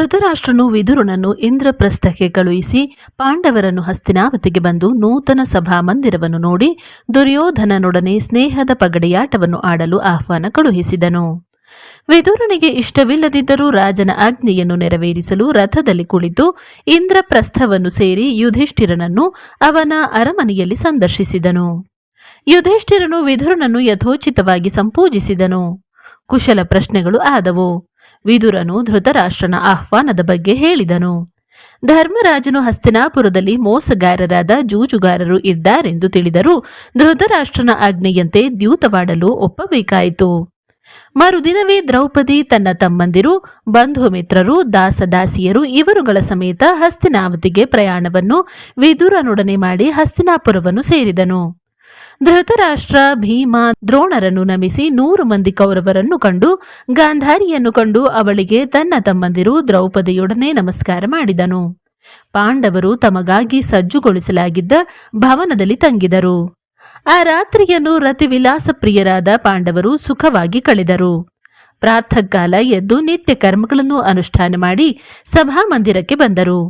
ಧೃತರಾಷ್ಟ್ರನು ವಿದುರನನ್ನು ಇಂದ್ರಪ್ರಸ್ಥಕ್ಕೆ ಕಳುಹಿಸಿ ಪಾಂಡವರನ್ನು ಹಸ್ತಿನಾವತಿಗೆ ಬಂದು ನೂತನ ಸಭಾ ಮಂದಿರವನ್ನು ನೋಡಿ ದುರ್ಯೋಧನನೊಡನೆ ಸ್ನೇಹದ ಪಗಡೆಯಾಟವನ್ನು ಆಡಲು ಆಹ್ವಾನ ಕಳುಹಿಸಿದನು. ವಿದುರನಿಗೆ ಇಷ್ಟವಿಲ್ಲದಿದ್ದರೂ ರಾಜನ ಆಜ್ಞೆಯನ್ನು ನೆರವೇರಿಸಲು ರಥದಲ್ಲಿ ಕುಳಿತು ಇಂದ್ರಪ್ರಸ್ಥವನ್ನು ಸೇರಿ ಯುಧಿಷ್ಠಿರನನ್ನು ಅವನ ಅರಮನೆಯಲ್ಲಿ ಸಂದರ್ಶಿಸಿದನು. ಯುಧಿಷ್ಠಿರನು ವಿದುರನನ್ನು ಯಥೋಚಿತವಾಗಿ ಸಂಪೂಜಿಸಿದನು. ಕುಶಲ ಪ್ರಶ್ನೆಗಳು ಆದವು. ವಿದುರನು ಧೃತರಾಷ್ಟ್ರನ ಆಹ್ವಾನದ ಬಗ್ಗೆ ಹೇಳಿದನು. ಧರ್ಮರಾಜನು ಹಸ್ತಿನಾಪುರದಲ್ಲಿ ಮೋಸಗಾರರಾದ ಜೂಜುಗಾರರು ಇದ್ದಾರೆಂದು ತಿಳಿದರೂ ಧೃತರಾಷ್ಟ್ರನ ಆಜ್ಞೆಯಂತೆ ದ್ಯೂತವಾಡಲು ಒಪ್ಪಬೇಕಾಯಿತು. ಮರುದಿನವೇ ದ್ರೌಪದಿ ತನ್ನ ತಮ್ಮಂದಿರು ಬಂಧು ಮಿತ್ರರು ದಾಸದಾಸಿಯರು ಇವರುಗಳ ಸಮೇತ ಹಸ್ತಿನಾವತಿಗೆ ಪ್ರಯಾಣವನ್ನು ವಿದುರನೊಡನೆ ಮಾಡಿ ಹಸ್ತಿನಾಪುರವನ್ನು ಸೇರಿದನು. ಧೃತರಾಷ್ಟ್ರ ಭೀಮ ದ್ರೋಣರನ್ನು ನಮಿಸಿ ನೂರು ಮಂದಿ ಕೌರವರನ್ನು ಕಂಡು ಗಾಂಧಾರಿಯನ್ನು ಕಂಡು ಅವಳಿಗೆ ತನ್ನ ತಮ್ಮಂದಿರು ದ್ರೌಪದಿಯೊಡನೆ ನಮಸ್ಕಾರ ಮಾಡಿದನು. ಪಾಂಡವರು ತಮಗಾಗಿ ಸಜ್ಜುಗೊಳಿಸಲಾಗಿದ್ದ ಭವನದಲ್ಲಿ ತಂಗಿದರು. ಆ ರಾತ್ರಿಯನ್ನು ರತಿವಿಲಾಸ ಪ್ರಿಯರಾದ ಪಾಂಡವರು ಸುಖವಾಗಿ ಕಳೆದರು. ಪ್ರಾತಃಕಾಲ ಎದ್ದು ನಿತ್ಯ ಕರ್ಮಗಳನ್ನು ಅನುಷ್ಠಾನ ಮಾಡಿ ಸಭಾಮಂದಿರಕ್ಕೆ ಬಂದರು.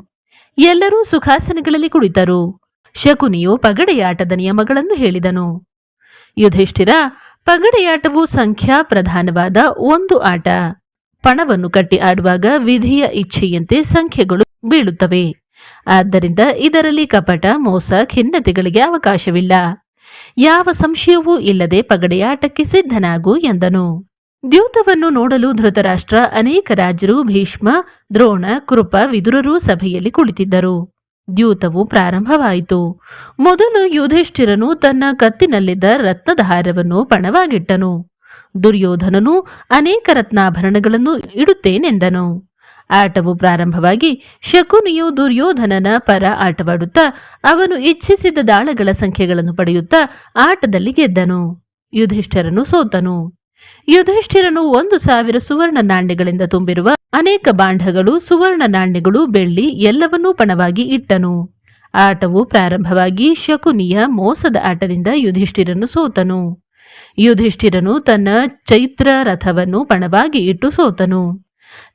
ಎಲ್ಲರೂ ಸುಖಾಸನಗಳಲ್ಲಿ ಕುಳಿತರು. ಶಕುನಿಯು ಪಗಡೆಯಾಟದ ನಿಯಮಗಳನ್ನು ಹೇಳಿದನು. ಯುಧಿಷ್ಠಿರ, ಪಗಡೆಯಾಟವು ಸಂಖ್ಯಾ ಪ್ರಧಾನವಾದ ಒಂದು ಆಟ. ಪಣವನ್ನು ಕಟ್ಟಿ ಆಡುವಾಗ ವಿಧಿಯ ಇಚ್ಛೆಯಂತೆ ಸಂಖ್ಯೆಗಳು ಬೀಳುತ್ತವೆ. ಆದ್ದರಿಂದ ಇದರಲ್ಲಿ ಕಪಟ, ಮೋಸ, ಖಿನ್ನತೆಗಳಿಗೆ ಅವಕಾಶವಿಲ್ಲ. ಯಾವ ಸಂಶಯವೂ ಇಲ್ಲದೆ ಪಗಡೆಯಾಟಕ್ಕೆ ಸಿದ್ಧನಾಗು ಎಂದನು. ದ್ಯೂತವನ್ನು ನೋಡಲು ಧೃತರಾಷ್ಟ್ರ ಅನೇಕ ರಾಜರು ಭೀಷ್ಮ, ದ್ರೋಣ, ಕೃಪ, ವಿದುರರೂ ಸಭೆಯಲ್ಲಿ ಕುಳಿತಿದ್ದರು. ದ್ಯೂತವು ಪ್ರಾರಂಭವಾಯಿತು. ಮೊದಲು ಯುಧಿಷ್ಠಿರನು ತನ್ನ ಕತ್ತಿನಲ್ಲಿದ್ದ ರತ್ನದ ಹಾರವನ್ನು ಪಣವಾಗಿಟ್ಟನು. ದುರ್ಯೋಧನನು ಅನೇಕ ರತ್ನಾಭರಣಗಳನ್ನು ಇಡುತ್ತೇನೆಂದನು. ಆಟವು ಪ್ರಾರಂಭವಾಗಿ ಶಕುನಿಯು ದುರ್ಯೋಧನನ ಪರ ಆಟವಾಡುತ್ತಾ ಅವನು ಇಚ್ಛಿಸಿದ ದಾಳಗಳ ಸಂಖ್ಯೆಗಳನ್ನು ಪಡೆಯುತ್ತಾ ಆಟದಲ್ಲಿ ಗೆದ್ದನು. ಯುಧಿಷ್ಠರನು ಸೋತನು. ಯುಧಿಷ್ಠಿರನು ಒಂದು ಸಾವಿರ ಸುವರ್ಣ ನಾಣ್ಯಗಳಿಂದ ತುಂಬಿರುವ ಅನೇಕ ಬಾಂಡಗಳು, ಸುವರ್ಣ ನಾಣ್ಯಗಳು, ಬೆಳ್ಳಿ ಎಲ್ಲವನ್ನೂ ಪಣವಾಗಿ ಇಟ್ಟನು. ಆಟವು ಪ್ರಾರಂಭವಾಗಿ ಶಕುನಿಯ ಮೋಸದ ಆಟದಿಂದ ಯುಧಿಷ್ಠಿರನು ಸೋತನು. ಯುಧಿಷ್ಠಿರನು ತನ್ನ ಚೈತ್ರ ರಥವನ್ನು ಪಣವಾಗಿ ಇಟ್ಟು ಸೋತನು.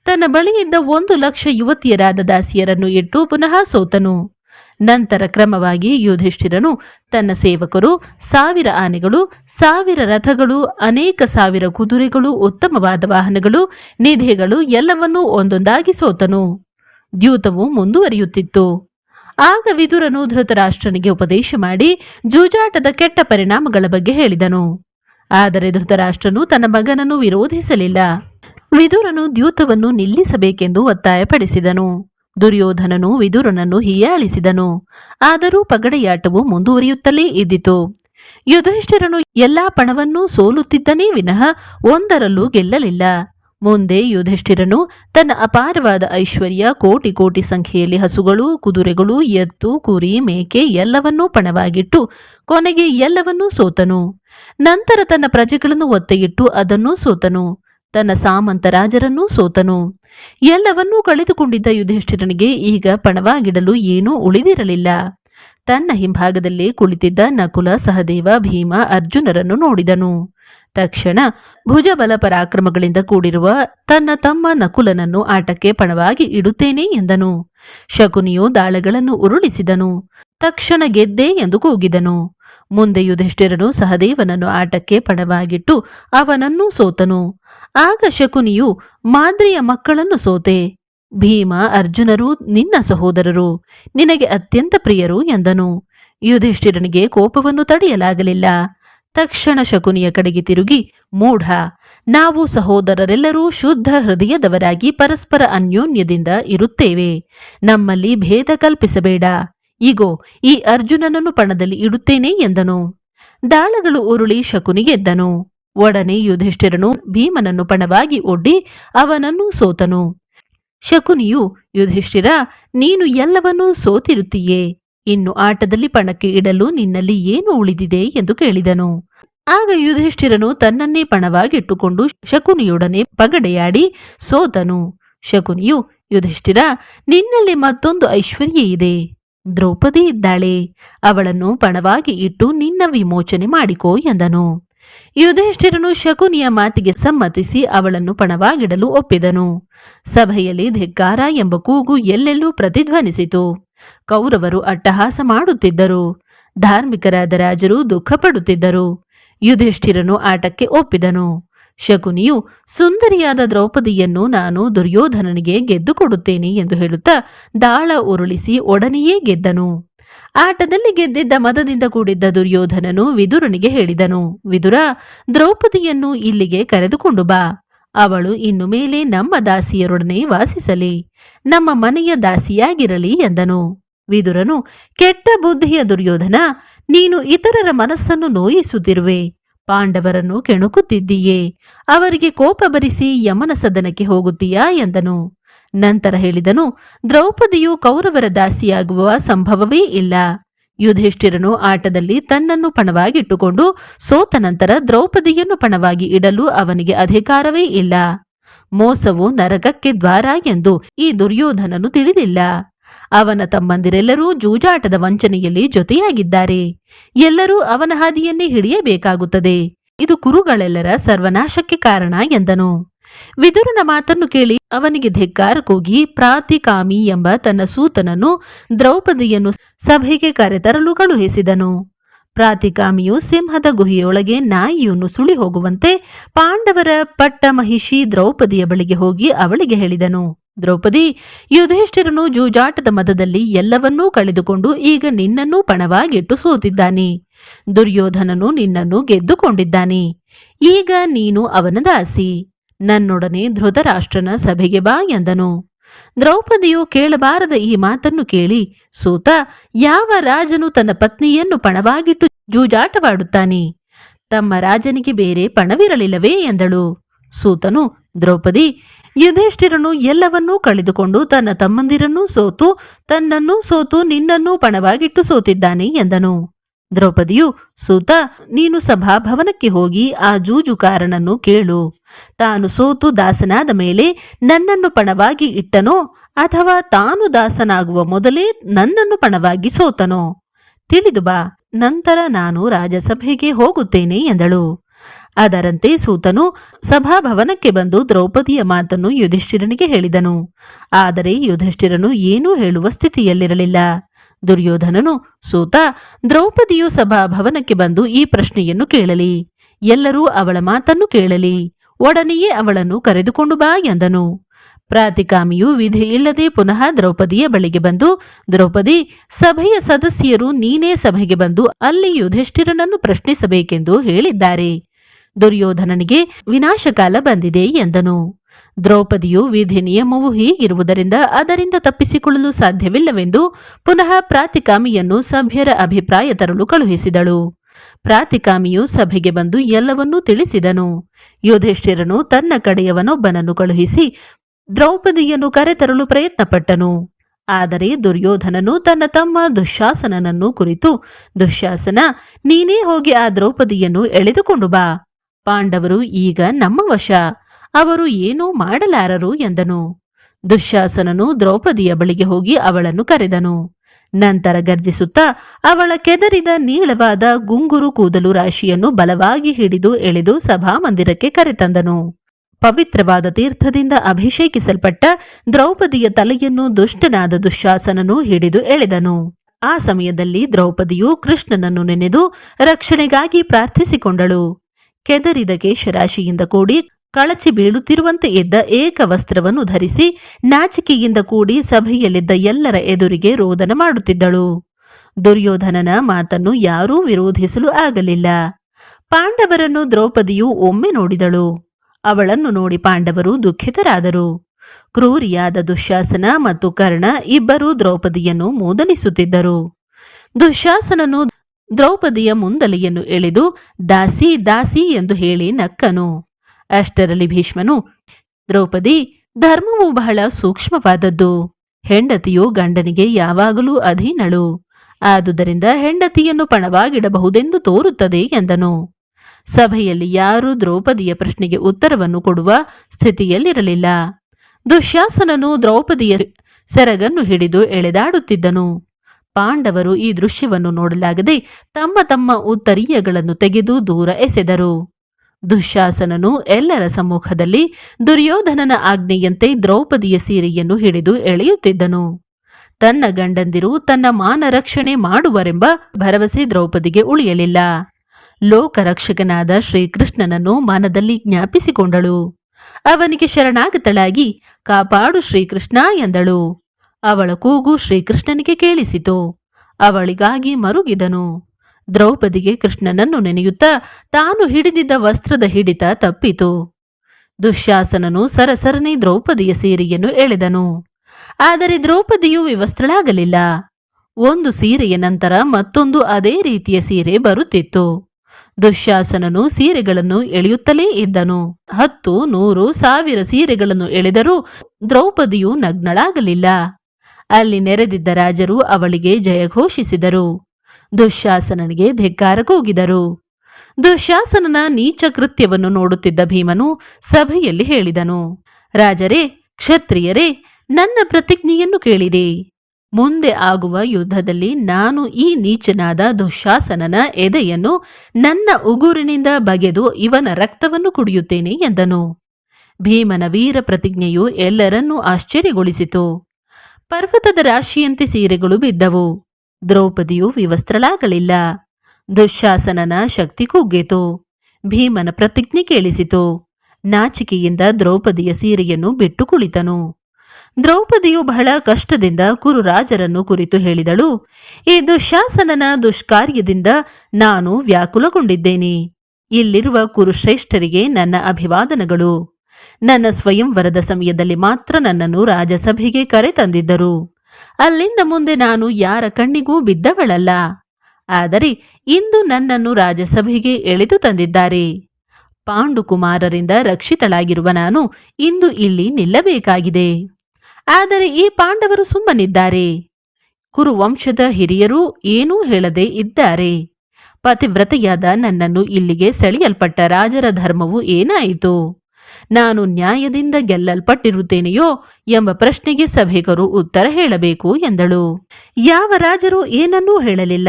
ತನ್ನ ಬಳಿಯಿದ್ದ ಒಂದು ಲಕ್ಷ ಯುವತಿಯರಾದ ದಾಸಿಯರನ್ನು ಇಟ್ಟು ಪುನಃ ಸೋತನು. ನಂತರ ಕ್ರಮವಾಗಿ ಯುಧಿಷ್ಠಿರನು ತನ್ನ ಸೇವಕರು, ಸಾವಿರ ಆನೆಗಳು, ಸಾವಿರ ರಥಗಳು, ಅನೇಕ ಸಾವಿರ ಕುದುರೆಗಳು, ಉತ್ತಮವಾದ ವಾಹನಗಳು, ನಿಧಿಗಳು ಎಲ್ಲವನ್ನೂ ಒಂದೊಂದಾಗಿ ಸೋತನು. ದ್ಯೂತವು ಮುಂದುವರಿಯುತ್ತಿತ್ತು. ಆಗ ವಿದುರನು ಧೃತರಾಷ್ಟ್ರನಿಗೆ ಉಪದೇಶ ಮಾಡಿ ಜೂಜಾಟದ ಕೆಟ್ಟ ಪರಿಣಾಮಗಳ ಬಗ್ಗೆ ಹೇಳಿದನು. ಆದರೆ ಧೃತರಾಷ್ಟ್ರನು ತನ್ನ ಮಗನನ್ನು ವಿರೋಧಿಸಲಿಲ್ಲ. ವಿದುರನು ದ್ಯೂತವನ್ನು ನಿಲ್ಲಿಸಬೇಕೆಂದು ಒತ್ತಾಯಪಡಿಸಿದನು. ದುರ್ಯೋಧನನು ವಿದುರನನ್ನು ಹೀಯಾಳಿಸಿದನು. ಆದರೂ ಪಗಡೆಯಾಟವು ಮುಂದುವರಿಯುತ್ತಲೇ ಇದ್ದಿತು. ಯುಧಿಷ್ಠಿರನು ಎಲ್ಲಾ ಪಣವನ್ನೂ ಸೋಲುತ್ತಿದ್ದನೇ ವಿನಃ ಒಂದರಲ್ಲೂ ಗೆಲ್ಲಲಿಲ್ಲ. ಮುಂದೆ ಯುಧಿಷ್ಠಿರನು ತನ್ನ ಅಪಾರವಾದ ಐಶ್ವರ್ಯ, ಕೋಟಿ ಕೋಟಿ ಸಂಖ್ಯೆಯಲ್ಲಿ ಹಸುಗಳು, ಕುದುರೆಗಳು ಎತ್ತು ಕುರಿ, ಮೇಕೆ ಎಲ್ಲವನ್ನೂ ಪಣವಾಗಿಟ್ಟು ಕೊನೆಗೆ ಎಲ್ಲವನ್ನೂ ಸೋತನು. ನಂತರ ತನ್ನ ಪ್ರಜೆಗಳನ್ನು ಒತ್ತೆಯಿಟ್ಟು ಅದನ್ನೂ ಸೋತನು. ತನ್ನ ಸಾಮಂತ ರಾಜರನ್ನೂ ಸೋತನು. ಎಲ್ಲವನ್ನೂ ಕಳೆದುಕೊಂಡಿದ್ದ ಯುಧಿಷ್ಠಿರನಿಗೆ ಈಗ ಪಣವಾಗಿಡಲು ಏನೂ ಉಳಿದಿರಲಿಲ್ಲ. ತನ್ನ ಹಿಂಭಾಗದಲ್ಲಿ ಕುಳಿತಿದ್ದ ನಕುಲ ಸಹದೇವ ಭೀಮ ಅರ್ಜುನರನ್ನು ನೋಡಿದನು. ತಕ್ಷಣ ಭುಜಬಲ ಪರಾಕ್ರಮಗಳಿಂದ ಕೂಡಿರುವ ತನ್ನ ತಮ್ಮ ನಕುಲನನ್ನು ಆಟಕ್ಕೆ ಪಣವಾಗಿ ಇಡುತ್ತೇನೆ ಎಂದನು. ಶಕುನಿಯು ದಾಳಗಳನ್ನು ಉರುಳಿಸಿದನು. ತಕ್ಷಣ ಗೆದ್ದೆ ಎಂದು ಕೂಗಿದನು. ಮುಂದೆ ಯುಧಿಷ್ಠಿರನು ಸಹದೇವನನ್ನು ಆಟಕ್ಕೆ ಪಣವಾಗಿಟ್ಟು ಅವನನ್ನೂ ಸೋತನು. ಆಗ ಶಕುನಿಯು ಮಾದ್ರಿಯ ಮಕ್ಕಳನ್ನು ಸೋತೆ. ಭೀಮ ಅರ್ಜುನರು ನಿನ್ನ ಸಹೋದರರು, ನಿನಗೆ ಅತ್ಯಂತ ಪ್ರಿಯರು ಎಂದನು. ಯುಧಿಷ್ಠಿರನಿಗೆ ಕೋಪವನ್ನು ತಡೆಯಲಾಗಲಿಲ್ಲ. ತಕ್ಷಣ ಶಕುನಿಯ ಕಡೆಗೆ ತಿರುಗಿ, ಮೂಢ, ನಾವು ಸಹೋದರರೆಲ್ಲರೂ ಶುದ್ಧ ಹೃದಯದವರಾಗಿ ಪರಸ್ಪರ ಅನ್ಯೋನ್ಯದಿಂದ ಇರುತ್ತೇವೆ. ನಮ್ಮಲ್ಲಿ ಭೇದ ಕಲ್ಪಿಸಬೇಡ. ಈಗೋ ಈ ಅರ್ಜುನನನ್ನು ಪಣದಲ್ಲಿ ಇಡುತ್ತೇನೆ ಎಂದನು. ದಾಳಗಳು ಉರುಳಿ ಶಕುನಿಗೆದ್ದನು ಒಡನೆ ಯುಧಿಷ್ಠಿರನು ಭೀಮನನ್ನು ಪಣವಾಗಿ ಒಡ್ಡಿ ಅವನನ್ನು ಸೋತನು. ಶಕುನಿಯು, ಯುಧಿಷ್ಠಿರ, ನೀನು ಎಲ್ಲವನ್ನೂ ಸೋತಿರುತ್ತೀಯೇ. ಇನ್ನು ಆಟದಲ್ಲಿ ಪಣಕ್ಕೆ ಇಡಲು ನಿನ್ನಲ್ಲಿ ಏನು ಉಳಿದಿದೆ ಎಂದು ಕೇಳಿದನು. ಆಗ ಯುಧಿಷ್ಠಿರನು ತನ್ನನ್ನೇ ಪಣವಾಗಿಟ್ಟುಕೊಂಡು ಶಕುನಿಯೊಡನೆ ಪಗಡೆಯಾಡಿ ಸೋತನು. ಶಕುನಿಯು, ಯುಧಿಷ್ಠಿರ, ನಿನ್ನಲ್ಲಿ ಮತ್ತೊಂದು ಐಶ್ವರ್ಯ ಇದೆ. ದ್ರೌಪದಿ ಇದ್ದಾಳೆ. ಅವಳನ್ನು ಪಣವಾಗಿ ಇಟ್ಟು ನಿನ್ನ ವಿಮೋಚನೆ ಮಾಡಿಕೋ ಎಂದನು. ಯುಧಿಷ್ಠಿರನು ಶಕುನಿಯ ಮಾತಿಗೆ ಸಮ್ಮತಿಸಿ ಅವಳನ್ನು ಪಣವಾಗಿಡಲು ಒಪ್ಪಿದನು. ಸಭೆಯಲ್ಲಿ ಧಿಕ್ಕಾರ ಎಂಬ ಕೂಗು ಎಲ್ಲೆಲ್ಲೂ ಪ್ರತಿಧ್ವನಿಸಿತು. ಕೌರವರು ಅಟ್ಟಹಾಸ ಮಾಡುತ್ತಿದ್ದರು. ಧಾರ್ಮಿಕರಾದ ರಾಜರು ದುಃಖಪಡುತ್ತಿದ್ದರು. ಯುಧಿಷ್ಠಿರನು ಆಟಕ್ಕೆ ಒಪ್ಪಿದನು. ಶಕುನಿಯು ಸುಂದರಿಯಾದ ದ್ರೌಪದಿಯನ್ನು ನಾನು ದುರ್ಯೋಧನನಿಗೆ ಗೆದ್ದುಕೊಡುತ್ತೇನೆ ಎಂದು ಹೇಳುತ್ತಾ ದಾಳ ಉರುಳಿಸಿ ಒಡನೆಯೇ ಗೆದ್ದನು. ಆಟದಲ್ಲಿ ಗೆದ್ದಿದ್ದ ಮದದಿಂದ ಕೂಡಿದ್ದ ದುರ್ಯೋಧನನು ವಿದುರನಿಗೆ ಹೇಳಿದನು, ವಿದುರ, ದ್ರೌಪದಿಯನ್ನು ಇಲ್ಲಿಗೆ ಕರೆದುಕೊಂಡು ಬಾ. ಅವಳು ಇನ್ನು ಮೇಲೆ ನಮ್ಮ ದಾಸಿಯರೊಡನೆ ವಾಸಿಸಲಿ, ನಮ್ಮ ಮನೆಯ ದಾಸಿಯಾಗಿರಲಿ ಎಂದನು. ವಿದುರನು, ಕೆಟ್ಟ ಬುದ್ಧಿಯ ದುರ್ಯೋಧನ, ನೀನು ಇತರರ ಮನಸ್ಸನ್ನು ನೋಯಿಸುತ್ತಿರುವೆ. ಪಾಂಡವರನ್ನು ಕೆಣಕುತ್ತಿದ್ದೀಯೇ. ಅವರಿಗೆ ಕೋಪ ಬರಿಸಿ ಯಮನ ಸದನಕ್ಕೆ ಹೋಗುತ್ತೀಯಾ ಎಂದನು. ನಂತರ ಹೇಳಿದನು, ದ್ರೌಪದಿಯು ಕೌರವರ ದಾಸಿಯಾಗುವ ಸಂಭವವೇ ಇಲ್ಲ. ಯುಧಿಷ್ಠಿರನು ಆಟದಲ್ಲಿ ತನ್ನನ್ನು ಪಣವಾಗಿಟ್ಟುಕೊಂಡು ಸೋತ ನಂತರ ದ್ರೌಪದಿಯನ್ನು ಪಣವಾಗಿ ಇಡಲು ಅವನಿಗೆ ಅಧಿಕಾರವೇ ಇಲ್ಲ. ಮೋಸವು ನರಕಕ್ಕೆ ದ್ವಾರ ಎಂದು ಈ ದುರ್ಯೋಧನನು ತಿಳಿದಿಲ್ಲ. ಅವನ ತಮ್ಮಂದಿರೆಲ್ಲರೂ ಜೂಜಾಟದ ವಂಚನೆಯಲ್ಲಿ ಜೊತೆಯಾಗಿದ್ದಾರೆ. ಎಲ್ಲರೂ ಅವನ ಹಾದಿಯನ್ನೇ ಹಿಡಿಯಬೇಕಾಗುತ್ತದೆ. ಇದು ಕುರುಗಳೆಲ್ಲರ ಸರ್ವನಾಶಕ್ಕೆ ಕಾರಣ ಎಂದನು. ವಿದುರನ ಮಾತನ್ನು ಕೇಳಿ ಅವನಿಗೆ ಧಿಕ್ಕಾರ ಕೂಗಿ ಪ್ರಾತಿಕಾಮಿ ಎಂಬ ತನ್ನ ಸೂತನನ್ನು ದ್ರೌಪದಿಯನ್ನು ಸಭೆಗೆ ಕರೆತರಲು ಕಳುಹಿಸಿದನು ಪ್ರಾತಿಕಾಮಿಯು ಸಿಂಹದ ಗುಹೆಯೊಳಗೆ ನಾಯಿಯನ್ನು ಸುಳಿ ಹೋಗುವಂತೆ ಪಾಂಡವರ ಪಟ್ಟ ಮಹಿಷಿ ದ್ರೌಪದಿಯ ಬಳಿಗೆ ಹೋಗಿ ಅವಳಿಗೆ ಹೇಳಿದನು. ದ್ರೌಪದಿ, ಯುಧಿಷ್ಠಿರನು ಜೂಜಾಟದ ಮದದಲ್ಲಿ ಎಲ್ಲವನ್ನೂ ಕಳೆದುಕೊಂಡು ಈಗ ನಿನ್ನನ್ನೂ ಪಣವಾಗಿಟ್ಟು ಸೋತಿದ್ದಾನೆ. ದುರ್ಯೋಧನನು ನಿನ್ನನ್ನು ಗೆದ್ದುಕೊಂಡಿದ್ದಾನೆ. ಈಗ ನೀನು ಅವನ ದಾಸಿ. ನನ್ನೊಡನೆ ಧೃತರಾಷ್ಟ್ರನ ಸಭೆಗೆ ಬಾ ಎಂದನು. ದ್ರೌಪದಿಯು ಕೇಳಬಾರದ ಈ ಮಾತನ್ನು ಕೇಳಿ, ಸೂತ, ಯಾವ ರಾಜನು ತನ್ನ ಪತ್ನಿಯನ್ನು ಪಣವಾಗಿಟ್ಟು ಜೂಜಾಟವಾಡುತ್ತಾನೆ? ತಮ್ಮ ರಾಜನಿಗೆ ಬೇರೆ ಪಣವಿರಲಿಲ್ಲವೇ ಎಂದಳು. ಸೂತನು ದ್ರೌಪದಿ, ಯುಧಿಷ್ಠಿರನು ಎಲ್ಲವನ್ನೂ ಕಳೆದುಕೊಂಡು ತನ್ನ ತಮ್ಮಂದಿರನ್ನೂ ಸೋತು, ತನ್ನನ್ನೂ ಸೋತು, ನಿನ್ನನ್ನೂ ಪಣವಾಗಿಟ್ಟು ಸೋತಿದ್ದಾನೆ ಎಂದನು. ದ್ರೌಪದಿಯು, ಸೂತ, ನೀನು ಸಭಾಭವನಕ್ಕೆ ಹೋಗಿ ಆ ಜೂಜುಕಾರನನ್ನು ಕೇಳು. ತಾನು ಸೋತು ದಾಸನಾದ ಮೇಲೆ ನನ್ನನ್ನು ಪಣವಾಗಿ ಇಟ್ಟನೋ, ಅಥವಾ ತಾನು ದಾಸನಾಗುವ ಮೊದಲೇ ನನ್ನನ್ನು ಪಣವಾಗಿ ಸೋತನೋ? ತಿಳಿದು ಬಾ, ನಂತರ ನಾನು ರಾಜಸಭೆಗೆ ಹೋಗುತ್ತೇನೆ ಎಂದಳು. ಅದರಂತೆ ಸೂತನು ಸಭಾಭವನಕ್ಕೆ ಬಂದು ದ್ರೌಪದಿಯ ಮಾತನ್ನು ಯುಧಿಷ್ಠಿರನಿಗೆ ಹೇಳಿದನು. ಆದರೆ ಯುಧಿಷ್ಠಿರನು ಏನೂ ಹೇಳುವ ಸ್ಥಿತಿಯಲ್ಲಿರಲಿಲ್ಲ. ದುರ್ಯೋಧನನು, ಸೂತ, ದ್ರೌಪದಿಯು ಸಭಾಭವನಕ್ಕೆ ಬಂದು ಈ ಪ್ರಶ್ನೆಯನ್ನು ಕೇಳಲಿ. ಎಲ್ಲರೂ ಅವಳ ಮಾತನ್ನು ಕೇಳಲಿ. ಒಡನೆಯೇ ಅವಳನ್ನು ಕರೆದುಕೊಂಡು ಬಾ ಎಂದನು. ಪ್ರಾತಿಕಾಮಿಯು ವಿಧಿಯಿಲ್ಲದೆ ಪುನಃ ದ್ರೌಪದಿಯ ಬಳಿಗೆ ಬಂದು, ದ್ರೌಪದಿ, ಸಭೆಯ ಸದಸ್ಯರು ನೀನೇ ಸಭೆಗೆ ಬಂದು ಅಲ್ಲಿ ಯುಧಿಷ್ಠಿರನನ್ನು ಪ್ರಶ್ನಿಸಬೇಕೆಂದು ಹೇಳಿದ್ದಾರೆ. ದುರ್ಯೋಧನನಿಗೆ ವಿನಾಶಕಾಲ ಬಂದಿದೆ ಎಂದನು. ದ್ರೌಪದಿಯು ವಿಧಿ ನಿಯಮವು ಹೀಗಿರುವುದರಿಂದ ಅದರಿಂದ ತಪ್ಪಿಸಿಕೊಳ್ಳಲು ಸಾಧ್ಯವಿಲ್ಲವೆಂದು ಪುನಃ ಪ್ರಾತಿಕಾಮಿಯನ್ನು ಸಭ್ಯರ ಅಭಿಪ್ರಾಯ ತರಲು ಕಳುಹಿಸಿದಳು. ಪ್ರಾತಿಕಾಮಿಯು ಸಭೆಗೆ ಬಂದು ಎಲ್ಲವನ್ನೂ ತಿಳಿಸಿದನು. ಯುಧಿಷ್ಠಿರನು ತನ್ನ ಕಡೆಯವನೊಬ್ಬನನ್ನು ಕಳುಹಿಸಿ ದ್ರೌಪದಿಯನ್ನು ಕರೆತರಲು ಪ್ರಯತ್ನಪಟ್ಟನು. ಆದರೆ ದುರ್ಯೋಧನನು ತನ್ನ ತಮ್ಮ ದುಶ್ಯಾಸನನನ್ನು ಕುರಿತು, ದುಶಾಸನ, ನೀನೇ ಹೋಗಿ ಆ ದ್ರೌಪದಿಯನ್ನು ಎಳೆದುಕೊಂಡು ಬಾ. ಪಾಂಡವರು ಈಗ ನಮ್ಮ ವಶ. ಅವರು ಏನೂ ಮಾಡಲಾರರು ಎಂದನು. ದುಶ್ಯಾಸನನು ದ್ರೌಪದಿಯ ಬಳಿಗೆ ಹೋಗಿ ಅವಳನ್ನು ಕರೆದನು. ನಂತರ ಗರ್ಜಿಸುತ್ತಾ ಅವಳ ಕೆದರಿದ ನೀಳವಾದ ಗುಂಗುರು ಕೂದಲು ರಾಶಿಯನ್ನು ಬಲವಾಗಿ ಹಿಡಿದು ಎಳೆದು ಸಭಾಮಂದಿರಕ್ಕೆ ಕರೆತಂದನು. ಪವಿತ್ರವಾದ ತೀರ್ಥದಿಂದ ಅಭಿಷೇಕಿಸಲ್ಪಟ್ಟ ದ್ರೌಪದಿಯ ತಲೆಯನ್ನು ದುಷ್ಟನಾದ ದುಶ್ಯಾಸನನು ಹಿಡಿದು ಎಳೆದನು. ಆ ಸಮಯದಲ್ಲಿ ದ್ರೌಪದಿಯು ಕೃಷ್ಣನನ್ನು ನೆನೆದು ರಕ್ಷಣೆಗಾಗಿ ಪ್ರಾರ್ಥಿಸಿಕೊಂಡಳು. ಕೆದರಿದ ಕೇಶರಾಶಿಯಿಂದ ಕೂಡಿ ಕಳಚಿ ಬೀಳುತ್ತಿರುವಂತೆ ಇದ್ದ ಏಕ ವಸ್ತ್ರವನ್ನು ಧರಿಸಿ ನಾಚಿಕೆಯಿಂದ ಕೂಡಿ ಸಭೆಯಲ್ಲಿದ್ದ ಎಲ್ಲರ ಎದುರಿಗೆ ರೋದನ ಮಾಡುತ್ತಿದ್ದಳು. ದುರ್ಯೋಧನನ ಮಾತನ್ನು ಯಾರೂ ವಿರೋಧಿಸಲು ಆಗಲಿಲ್ಲ. ಪಾಂಡವರನ್ನು ದ್ರೌಪದಿಯು ಒಮ್ಮೆ ನೋಡಿದಳು. ಅವಳನ್ನು ನೋಡಿ ಪಾಂಡವರು ದುಃಖಿತರಾದರು. ಕ್ರೂರಿಯಾದ ದುಶಾಸನ ಮತ್ತು ಕರ್ಣ ಇಬ್ಬರೂ ದ್ರೌಪದಿಯನ್ನು ಮೂದಲಿಸುತ್ತಿದ್ದರು. ದುಶ್ಯಾಸನನು ದ್ರೌಪದಿಯ ಮುಂದಲೆಯನ್ನು ಎಳೆದು, ದಾಸಿ ದಾಸಿ ಎಂದು ಹೇಳಿ ನಕ್ಕನು. ಅಷ್ಟರಲ್ಲಿ ಭೀಷ್ಮನು, ದ್ರೌಪದಿ, ಧರ್ಮವು ಬಹಳ ಸೂಕ್ಷ್ಮವಾದದ್ದು. ಹೆಂಡತಿಯು ಗಂಡನಿಗೆ ಯಾವಾಗಲೂ ಅಧೀನಳು. ಆದುದರಿಂದ ಹೆಂಡತಿಯನ್ನು ಪಣವಾಗಿಡಬಹುದೆಂದು ತೋರುತ್ತದೆ ಎಂದನು. ಸಭೆಯಲ್ಲಿ ಯಾರೂ ದ್ರೌಪದಿಯ ಪ್ರಶ್ನೆಗೆ ಉತ್ತರವನ್ನು ಕೊಡುವ ಸ್ಥಿತಿಯಲ್ಲಿರಲಿಲ್ಲ. ದುಶ್ಯಾಸನನು ದ್ರೌಪದಿಯ ಸೆರಗನ್ನು ಹಿಡಿದು ಎಳೆದಾಡುತ್ತಿದ್ದನು. ಪಾಂಡವರು ಈ ದೃಶ್ಯವನ್ನು ನೋಡಲಾಗದೆ ತಮ್ಮ ತಮ್ಮ ಉತ್ತರೀಯಗಳನ್ನು ತೆಗೆದು ದೂರ ಎಸೆದರು. ದುಶಾಸನನು ಎಲ್ಲರ ಸಮ್ಮುಖದಲ್ಲಿ ದುರ್ಯೋಧನನ ಆಜ್ಞೆಯಂತೆ ದ್ರೌಪದಿಯ ಸೀರೆಯನ್ನು ಹಿಡಿದು ಎಳೆಯುತ್ತಿದ್ದನು. ತನ್ನ ಗಂಡಂದಿರು ತನ್ನ ಮಾನ ರಕ್ಷಣೆ ಮಾಡುವರೆಂಬ ಭರವಸೆ ದ್ರೌಪದಿಗೆ ಉಳಿಯಲಿಲ್ಲ. ಲೋಕರಕ್ಷಕನಾದ ಶ್ರೀಕೃಷ್ಣನನ್ನು ಮನದಲ್ಲಿ ಜ್ಞಾಪಿಸಿಕೊಂಡಳು. ಅವನಿಗೆ ಶರಣಾಗತಳಾಗಿ ಕಾಪಾಡು ಶ್ರೀಕೃಷ್ಣ ಎಂದಳು. ಅವಳ ಕೂಗು ಶ್ರೀಕೃಷ್ಣನಿಗೆ ಕೇಳಿಸಿತು. ಅವಳಿಗಾಗಿ ಮರುಗಿದನು. ದ್ರೌಪದಿಗೆ ಕೃಷ್ಣನನ್ನು ನೆನೆಯುತ್ತಾ ತಾನು ಹಿಡಿದಿದ್ದ ವಸ್ತ್ರದ ಹಿಡಿತ ತಪ್ಪಿತು. ದುಶ್ಯಾಸನನು ಸರಸರನೆ ದ್ರೌಪದಿಯ ಸೀರೆಯನ್ನು ಎಳೆದನು. ಆದರೆ ದ್ರೌಪದಿಯು ವಿವಸ್ತ್ರಳಾಗಲಿಲ್ಲ. ಒಂದು ಸೀರೆಯ ನಂತರ ಮತ್ತೊಂದು ಅದೇ ರೀತಿಯ ಸೀರೆ ಬರುತ್ತಿತ್ತು. ದುಶ್ಯಾಸನನು ಸೀರೆಗಳನ್ನು ಎಳೆಯುತ್ತಲೇ ಇದ್ದನು. ಹತ್ತು, ನೂರು, ಸಾವಿರ ಸೀರೆಗಳನ್ನು ಎಳೆದರೂ ದ್ರೌಪದಿಯು ನಗ್ನಳಾಗಲಿಲ್ಲ. ಅಲ್ಲಿ ನೆರೆದಿದ್ದ ರಾಜರು ಅವಳಿಗೆ ಜಯ ಘೋಷಿಸಿದರು. ದುಶ್ಯಾಸನನಿಗೆ ಧಿಕ್ಕಾರ ಕೂಗಿದರು. ದುಶ್ಯಾಸನನ ನೀಚ ಕೃತ್ಯವನ್ನು ನೋಡುತ್ತಿದ್ದ ಭೀಮನು ಸಭೆಯಲ್ಲಿ ಹೇಳಿದನು. ರಾಜರೇ, ಕ್ಷತ್ರಿಯರೇ, ನನ್ನ ಪ್ರತಿಜ್ಞೆಯನ್ನು ಕೇಳಿರಿ. ಮುಂದೆ ಆಗುವ ಯುದ್ಧದಲ್ಲಿ ನಾನು ಈ ನೀಚನಾದ ದುಶ್ಯಾಸನನ ಎದೆಯನ್ನು ನನ್ನ ಉಗುರಿನಿಂದ ಬಗೆದು ಇವನ ರಕ್ತವನ್ನು ಕುಡಿಯುತ್ತೇನೆ ಎಂದನು. ಭೀಮನ ವೀರ ಪ್ರತಿಜ್ಞೆಯು ಎಲ್ಲರನ್ನೂ ಆಶ್ಚರ್ಯಗೊಳಿಸಿತು. ಪರ್ವತದ ರಾಶಿಯಂತೆ ಸೀರೆಗಳು ಬಿದ್ದವು. ದ್ರೌಪದಿಯು ವಿವಸ್ತ್ರಳಾಗಲಿಲ್ಲ. ದುಶಾಸನನ ಶಕ್ತಿ ಕುಗ್ಗಿತು. ಭೀಮನ ಪ್ರತಿಜ್ಞೆ ಕೇಳಿಸಿತು. ನಾಚಿಕೆಯಿಂದ ದ್ರೌಪದಿಯ ಸೀರೆಯನ್ನು ಬಿಟ್ಟು ಕುಳಿತನು. ದ್ರೌಪದಿಯು ಬಹಳ ಕಷ್ಟದಿಂದ ಕುರುರಾಜರನ್ನು ಕುರಿತು ಹೇಳಿದಳು. ಈ ದುಶಾಸನನ ದುಷ್ಕಾರ್ಯದಿಂದ ನಾನು ವ್ಯಾಕುಲಗೊಂಡಿದ್ದೇನೆ. ಇಲ್ಲಿರುವ ಕುರುಶ್ರೇಷ್ಠರಿಗೆ ನನ್ನ ಅಭಿವಾದನಗಳು. ನನ್ನ ಸ್ವಯಂವರದ ಸಮಯದಲ್ಲಿ ಮಾತ್ರ ನನ್ನನ್ನು ರಾಜಸಭೆಗೆ ಕರೆತಂದಿದ್ದರು ಅಲ್ಲಿಂದ ಮುಂದೆ ನಾನು ಯಾರ ಕಣ್ಣಿಗೂ ಬಿದ್ದವಳಲ್ಲ. ಆದರೆ ಇಂದು ನನ್ನನ್ನು ರಾಜಸಭೆಗೆ ಎಳೆದು ತಂದಿದ್ದಾರೆ. ಪಾಂಡುಕುಮಾರರಿಂದ ರಕ್ಷಿತಳಾಗಿರುವ ನಾನು ಇಂದು ಇಲ್ಲಿ ನಿಲ್ಲಬೇಕಾಗಿದೆ. ಆದರೆ ಈ ಪಾಂಡವರು ಸುಮ್ಮನಿದ್ದಾರೆ. ಕುರುವಂಶದ ಹಿರಿಯರು ಏನೂ ಹೇಳದೆ ಇದ್ದಾರೆ. ಪತಿವ್ರತೆಯಾದ ನನ್ನನ್ನು ಇಲ್ಲಿಗೆ ಸೆಳೆಯಲ್ಪಟ್ಟ ರಾಜರ ಧರ್ಮವು ಏನಾಯಿತು? ನಾನು ನ್ಯಾಯದಿಂದ ಗೆಲ್ಲಲ್ಪಟ್ಟಿರುತ್ತೇನೆಯೋ ಎಂಬ ಪ್ರಶ್ನೆಗೆ ಸಭೆಗರು ಉತ್ತರ ಹೇಳಬೇಕು ಎಂದಳು. ಯಾವ ರಾಜರು ಏನನ್ನೂ ಹೇಳಲಿಲ್ಲ.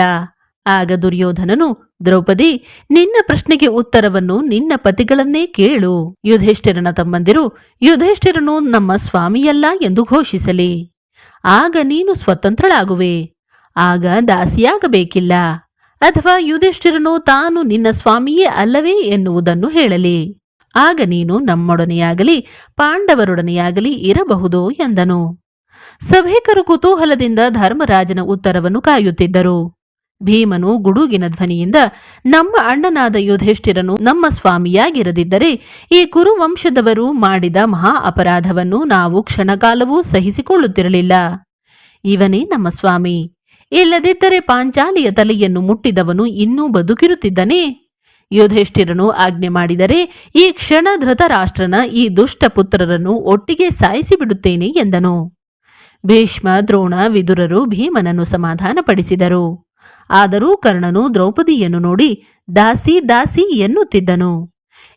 ಆಗ ದುರ್ಯೋಧನನು, ದ್ರೌಪದಿ, ನಿನ್ನ ಪ್ರಶ್ನೆಗೆ ಉತ್ತರವನ್ನು ನಿನ್ನ ಪತಿಗಳನ್ನೇ ಕೇಳು. ಯುಧಿಷ್ಠಿರನ ತಮ್ಮಂದಿರು, ಯುಧಿಷ್ಠಿರನು ನಮ್ಮ ಸ್ವಾಮಿಯಲ್ಲ ಎಂದು ಘೋಷಿಸಲಿ. ಆಗ ನೀನು ಸ್ವತಂತ್ರಳಾಗುವೆ. ಆಗ ದಾಸಿಯಾಗಬೇಕಿಲ್ಲ. ಅಥವಾ ಯುಧಿಷ್ಠಿರನು ತಾನು ನಿನ್ನ ಸ್ವಾಮಿಯೇ ಅಲ್ಲವೇ ಎನ್ನುವುದನ್ನು ಹೇಳಲಿ. ಆಗ ನೀನು ನಮ್ಮೊಡನೆಯಾಗಲಿ, ಪಾಂಡವರೊಡನೆಯಾಗಲಿ ಇರಬಹುದು ಎಂದನು. ಸಭಿಕರು ಕುತೂಹಲದಿಂದ ಧರ್ಮರಾಜನ ಉತ್ತರವನ್ನು ಕಾಯುತ್ತಿದ್ದರು. ಭೀಮನು ಗುಡುಗಿನ ಧ್ವನಿಯಿಂದ, ನಮ್ಮ ಅಣ್ಣನಾದ ಯುಧಿಷ್ಠಿರನು ನಮ್ಮ ಸ್ವಾಮಿಯಾಗಿರದಿದ್ದರೆ, ಈ ಕುರುವಂಶದವರು ಮಾಡಿದ ಮಹಾ ಅಪರಾಧವನ್ನು ನಾವು ಕ್ಷಣಕಾಲವೂ ಸಹಿಸಿಕೊಳ್ಳುತ್ತಿರಲಿಲ್ಲ. ಇವನೇ ನಮ್ಮ ಸ್ವಾಮಿ. ಇಲ್ಲದಿದ್ದರೆ ಪಾಂಚಾಲಿಯ ತಲೆಯನ್ನು ಮುಟ್ಟಿದವನು ಇನ್ನೂ ಬದುಕಿರುತ್ತಿದ್ದನೇ? ಯುಧಿಷ್ಠಿರನು ಆಜ್ಞೆ ಮಾಡಿದರೆ, ಈ ಕ್ಷಣ ಧೃತರಾಷ್ಟ್ರನ ಈ ದುಷ್ಟ ಪುತ್ರರನ್ನು ಒಟ್ಟಿಗೆ ಸಾಯಿಸಿಬಿಡುತ್ತೇನೆ ಎಂದನು. ಭೀಷ್ಮ, ದ್ರೋಣ, ವಿದುರರು ಭೀಮನನ್ನು ಸಮಾಧಾನಪಡಿಸಿದರು. ಆದರೂ ಕರ್ಣನು ದ್ರೌಪದಿಯನ್ನು ನೋಡಿ ದಾಸಿ ದಾಸಿ ಎನ್ನುತ್ತಿದ್ದನು.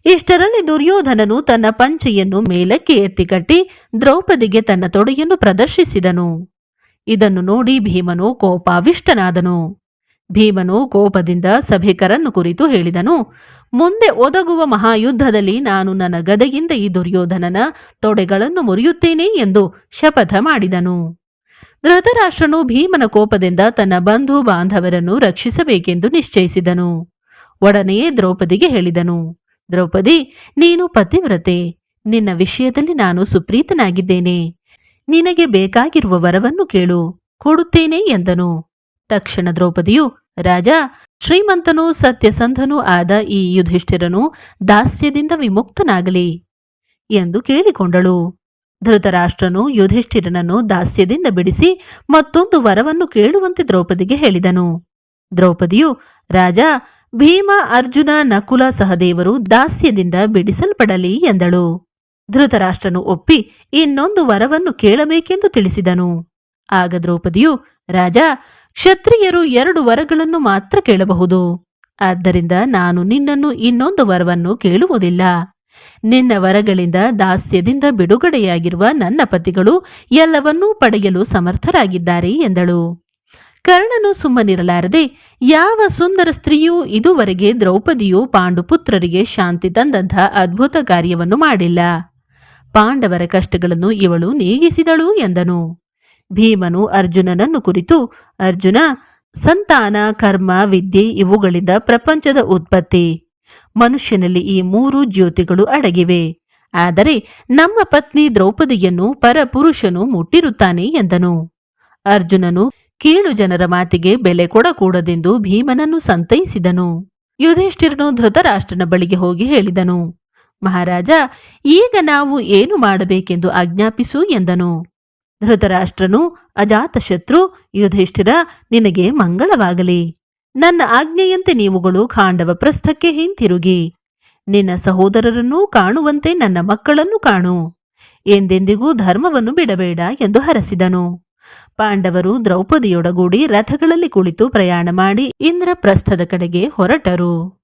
ಇಷ್ಟರಲ್ಲಿ ದುರ್ಯೋಧನನು ತನ್ನ ಪಂಚೆಯನ್ನು ಮೇಲಕ್ಕೆ ಎತ್ತಿ ಕಟ್ಟಿ ದ್ರೌಪದಿಗೆ ತನ್ನ ತೊಡೆಯನ್ನು ಪ್ರದರ್ಶಿಸಿದನು. ಇದನ್ನು ನೋಡಿ ಭೀಮನು ಕೋಪಾವಿಷ್ಟನಾದನು. ಭೀಮನು ಕೋಪದಿಂದ ಸಭಿಕರನ್ನು ಕುರಿತು ಹೇಳಿದನು, ಮುಂದೆ ಒದಗುವ ಮಹಾಯುದ್ಧದಲ್ಲಿ ನಾನು ನನ್ನ ಗದೆಯಿಂದ ಈ ದುರ್ಯೋಧನನ ತೊಡೆಗಳನ್ನು ಮುರಿಯುತ್ತೇನೆ ಎಂದು ಶಪಥ ಮಾಡಿದನು. ಧೃತರಾಷ್ಟ್ರನು ಭೀಮನ ಕೋಪದಿಂದ ತನ್ನ ಬಂಧು ಬಾಂಧವರನ್ನು ರಕ್ಷಿಸಬೇಕೆಂದು ನಿಶ್ಚಯಿಸಿದನು. ಒಡನೆಯೇ ದ್ರೌಪದಿಗೆ ಹೇಳಿದನು, ದ್ರೌಪದಿ, ನೀನು ಪತಿವ್ರತೆ. ನಿನ್ನ ವಿಷಯದಲ್ಲಿ ನಾನು ಸುಪ್ರೀತನಾಗಿದ್ದೇನೆ. ನಿನಗೆ ಬೇಕಾಗಿರುವ ವರವನ್ನು ಕೇಳು, ಕೊಡುತ್ತೇನೆ ಎಂದನು. ತಕ್ಷಣ ದ್ರೌಪದಿಯು, ರಾಜ, ಶ್ರೀಮಂತನೂ ಸತ್ಯಸಂಧನೂ ಆದ ಈ ಯುಧಿಷ್ಠಿರನು ದಾಸ್ಯದಿಂದ ವಿಮುಕ್ತನಾಗಲಿ ಎಂದು ಕೇಳಿಕೊಂಡಳು. ಧೃತರಾಷ್ಟ್ರನು ಯುಧಿಷ್ಠಿರನನ್ನು ದಾಸ್ಯದಿಂದ ಬಿಡಿಸಿ ಮತ್ತೊಂದು ವರವನ್ನು ಕೇಳುವಂತೆ ದ್ರೌಪದಿಗೆ ಹೇಳಿದನು. ದ್ರೌಪದಿಯು, ರಾಜ, ಭೀಮ, ಅರ್ಜುನ, ನಕುಲ ಸಹದೇವರು ದಾಸ್ಯದಿಂದ ಬಿಡಿಸಲ್ಪಡಲಿ ಎಂದಳು. ಧೃತರಾಷ್ಟ್ರನು ಒಪ್ಪಿ ಇನ್ನೊಂದು ವರವನ್ನು ಕೇಳಬೇಕೆಂದು ತಿಳಿಸಿದನು. ಆಗ ದ್ರೌಪದಿಯು, ರಾಜ ಕ್ಷತ್ರಿಯರು ಎರಡು ವರಗಳನ್ನು ಮಾತ್ರ ಕೇಳಬಹುದು. ಆದ್ದರಿಂದ ನಾನು ನಿನ್ನನ್ನು ಇನ್ನೊಂದು ವರವನ್ನು ಕೇಳುವುದಿಲ್ಲ. ನಿನ್ನ ವರಗಳಿಂದ ದಾಸ್ಯದಿಂದ ಬಿಡುಗಡೆಯಾಗಿರುವ ನನ್ನ ಪತಿಗಳು ಎಲ್ಲವನ್ನೂ ಪಡೆಯಲು ಸಮರ್ಥರಾಗಿದ್ದಾರೆ ಎಂದಳು. ಕರ್ಣನು ಸುಮ್ಮನಿರಲಾರದೆ, ಯಾವ ಸುಂದರ ಸ್ತ್ರೀಯೂ ಇದುವರೆಗೆ ದ್ರೌಪದಿಯು ಪಾಂಡುಪುತ್ರರಿಗೆ ಶಾಂತಿ ತಂದಂಥ ಅದ್ಭುತ ಕಾರ್ಯವನ್ನು ಮಾಡಿಲ್ಲ. ಪಾಂಡವರ ಕಷ್ಟಗಳನ್ನು ಇವಳು ನೀಗಿಸಿದಳು ಎಂದನು. ಭೀಮನು ಅರ್ಜುನನನ್ನು ಕುರಿತು, ಅರ್ಜುನ, ಸಂತಾನ, ಕರ್ಮ, ವಿದ್ಯೆ ಇವುಗಳಿಂದ ಪ್ರಪಂಚದ ಉತ್ಪತ್ತಿ. ಮನುಷ್ಯನಲ್ಲಿ ಈ ಮೂರು ಜ್ಯೋತಿಗಳು ಅಡಗಿವೆ. ಆದರೆ ನಮ್ಮ ಪತ್ನಿ ದ್ರೌಪದಿಯನ್ನು ಪರಪುರುಷನು ಮುಟ್ಟಿರುತ್ತಾನೆ ಎಂದನು. ಅರ್ಜುನನು ಕೀಳು ಜನರ ಮಾತಿಗೆ ಬೆಲೆ ಕೊಡಕೂಡದೆಂದು ಭೀಮನನ್ನು ಸಂತೈಸಿದನು. ಯುಧಿಷ್ಠಿರನು ಧೃತರಾಷ್ಟ್ರನ ಬಳಿಗೆ ಹೋಗಿ ಹೇಳಿದನು. ಮಹಾರಾಜ, ಈಗ ನಾವು ಏನು ಮಾಡಬೇಕೆಂದು ಆಜ್ಞಾಪಿಸು ಎಂದನು. ಧೃತರಾಷ್ಟ್ರನು ಅಜಾತಶತ್ರು ಯುಧಿಷ್ಠಿರ, ನಿನಗೆ ಮಂಗಳವಾಗಲಿ. ನನ್ನ ಆಜ್ಞೆಯಂತೆ ನೀವುಗಳು ಖಾಂಡವ ಪ್ರಸ್ಥಕ್ಕೆ ಹಿಂತಿರುಗಿ. ನಿನ್ನ ಸಹೋದರರನ್ನೂ ಕಾಣುವಂತೆ ನನ್ನ ಮಕ್ಕಳನ್ನು ಕಾಣು. ಎಂದೆಂದಿಗೂ ಧರ್ಮವನ್ನು ಬಿಡಬೇಡ ಎಂದು ಹರಸಿದನು. ಪಾಂಡವರು ದ್ರೌಪದಿಯೊಡಗೂಡಿ ರಥಗಳಲ್ಲಿ ಕುಳಿತು ಪ್ರಯಾಣ ಮಾಡಿ ಇಂದ್ರಪ್ರಸ್ಥದ ಕಡೆಗೆ ಹೊರಟರು.